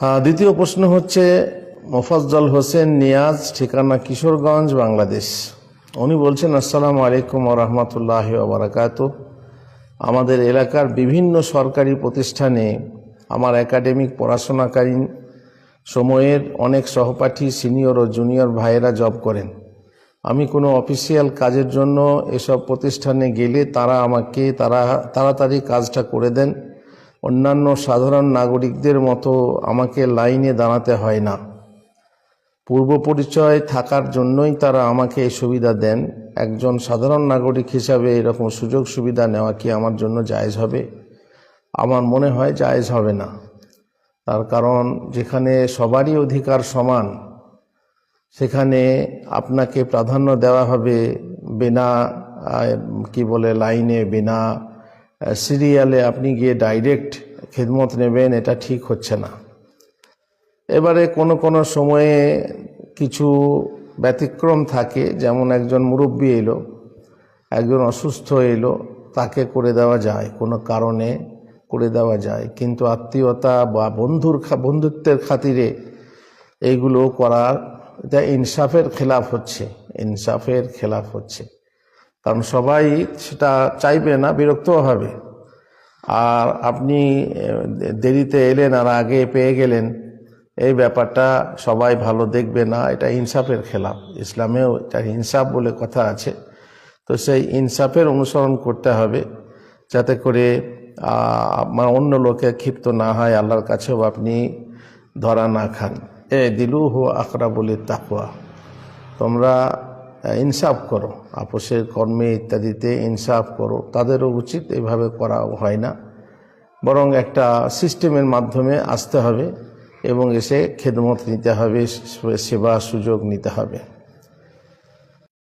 দ্বিতীয় প্রশ্ন হচ্ছে, মোফাজ্জল হোসেন নিয়াজ, ঠিকানা কিশোরগঞ্জ, বাংলাদেশ। উনি বলছেন, আসসালামু আলাইকুম রহমতুল্লাহ বারাকাত। আমাদের এলাকার বিভিন্ন সরকারি প্রতিষ্ঠানে আমার একাডেমিক পড়াশোনাকালীন সময়ের অনেক সহপাঠী, সিনিয়র ও জুনিয়র ভাইয়েরা জব করেন। আমি কোনো অফিসিয়াল কাজের জন্য এসব প্রতিষ্ঠানে গেলে তারা আমাকে তারা, তাড়াতাড়ি কাজটা করে দেন। অন্যান্য সাধারণ নাগরিকদের মতো আমাকে লাইনে দাঁড়াতে হয় না। পূর্ব পরিচয় থাকার জন্যই তারা আমাকে এই সুবিধা দেন। একজন সাধারণ নাগরিক হিসাবে এরকম সুযোগ সুবিধা নেওয়া কি আমার জন্য জায়জ হবে? আমার মনে হয় জায়েজ হবে না। তার কারণ যেখানে সবারই অধিকার সমান, সেখানে আপনাকে প্রাধান্য দেওয়া হবে বিনা কি বলে, লাইনে বিনা সিরিয়ালে আপনি গিয়ে ডাইরেক্ট খেদমত নেবেন, এটা ঠিক হচ্ছে না। এবারে কোনো কোনো সময়ে কিছু ব্যতিক্রম থাকে, যেমন একজন মুরব্বী এলো, একজন অসুস্থ এলো, তাকে করে দেওয়া যায়, কোনো কারণে করে দেওয়া যায়। কিন্তু আত্মীয়তা বা বন্ধুর বন্ধুত্বের খাতিরে এইগুলো করার, এটা ইনসাফের খেলাফ হচ্ছে, ইনসাফের খেলাফ হচ্ছে। কারণ সবাই সেটা চাইবে না, বিরক্তও হবে। আর আপনি দেরিতে এলেন আর আগে পেয়ে গেলেন, এই ব্যাপারটা সবাই ভালো দেখবে না, এটা ইনসাফের খেলাফ ইসলামেও এটা ইনসাফ বলে কথা আছে। তো সেই ইনসাফের অনুসরণ করতে হবে, যাতে করে আমার অন্য লোকে ক্ষিপ্ত না হয়, আল্লাহর কাছেও আপনি ধরা না খান। এ দিলু হো আকরা বলে তাকুয়া তোমরা ইনসাফ করো। আপোষের কর্মে ইত্যাদিতে ইনসাফ করো। তাদেরও উচিত এভাবে করা হয় না। বরং একটা সিস্টেমের মাধ্যমে আসতে হবে এবং এসে খেদমত নিতে হবে, সেবা সুযোগ নিতে হবে।